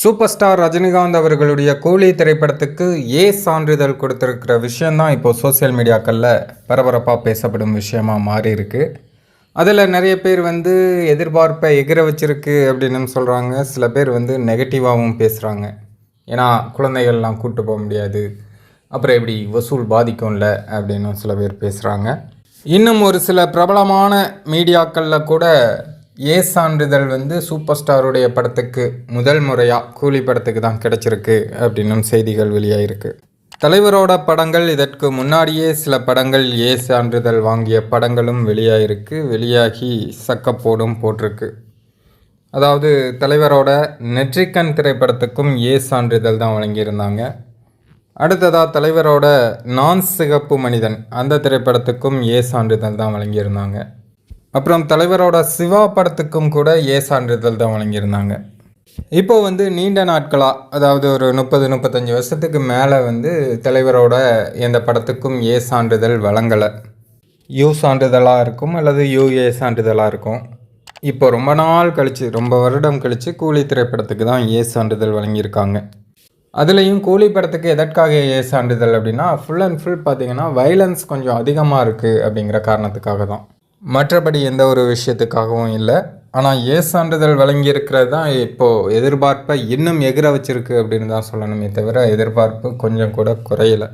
Super star Rajinikanth அவர்களுடைய கூலி திரைப்படத்துக்கு ஏ சான்றிதழ் கொடுத்துருக்கிற விஷயந்தான் இப்போ சோஷியல் மீடியாக்களில் பரபரப்பாக பேசப்படும் விஷயமாக மாறி இருக்கு அதில் நிறைய பேர் வந்து எதிர்பார்ப்பை எகிர வச்சிருக்கு அப்படின்னு சொல்கிறாங்க சில பேர் வந்து நெகட்டிவாகவும் பேசுகிறாங்க ஏன்னா குழந்தைகள்லாம் கூட்டு போக முடியாது. அப்புறம் எப்படி வசூல் பாதிக்கும்ல அப்படின்னு சில பேர் பேசுகிறாங்க இன்னும் ஒரு சில பிரபலமான மீடியாக்களில் கூட ஏ சான்றிதழ் வந்து சூப்பர் ஸ்டாருடைய படத்துக்கு முதல் முறையாக கூலி படத்துக்கு தான் கிடச்சிருக்கு அப்படின்னும் செய்திகள் வெளியாகிருக்கு தலைவரோட படங்கள் இதற்கு முன்னாடியே சில படங்கள் ஏ சான்றிதழ் வாங்கிய படங்களும் வெளியாகிருக்கு வெளியாகி சக்கப்போடும் போட்டிருக்கு. அதாவது தலைவரோட நெற்றிக்கண் திரைப்படத்துக்கும் ஏ சான்றிதழ் தான் வழங்கியிருந்தாங்க. அடுத்ததாக தலைவரோட நான் சிகப்பு மனிதன் அந்த திரைப்படத்துக்கும் ஏ சான்றிதழ் தான் வழங்கியிருந்தாங்க. அப்புறம் தலைவரோட சிவா படத்துக்கும் கூட ஏ சான்றிதழ் தான் வழங்கியிருந்தாங்க. இப்போ வந்து நீண்ட நாட்களாக அதாவது ஒரு முப்பது முப்பத்தஞ்சு வருஷத்துக்கு மேலே வந்து தலைவரோட எந்த படத்துக்கும் ஏ சான்றிதழ் வழங்கலை. யூ சான்றிதழாக இருக்கும் அல்லது யூஏ சான்றிதழாக இருக்கும். இப்போ ரொம்ப நாள் கழித்து ரொம்ப வருடம் கழித்து கூலி திரைப்படத்துக்கு தான் ஏ சான்றிதழ் வழங்கியிருக்காங்க. அதுலேயும் கூலி படத்துக்கு எதற்காக ஏ சான்றிதழ் அப்படின்னா ஃபுல் அண்ட் ஃபுல் பார்த்திங்கன்னா வைலன்ஸ் கொஞ்சம் அதிகமாக இருக்குது அப்படிங்கிற காரணத்துக்காக தான். மற்றபடி எந்த ஒரு விஷயத்துக்காகவும் இல்லை. ஆனால் ஏ சான்றிதழ் வழங்கியிருக்கிறது தான் இப்போது எதிர்பார்ப்பை இன்னும் எகிர வச்சிருக்கு அப்படின்னு தான் சொல்லணுமே தவிர எதிர்பார்ப்பு கொஞ்சம் கூட குறையலை.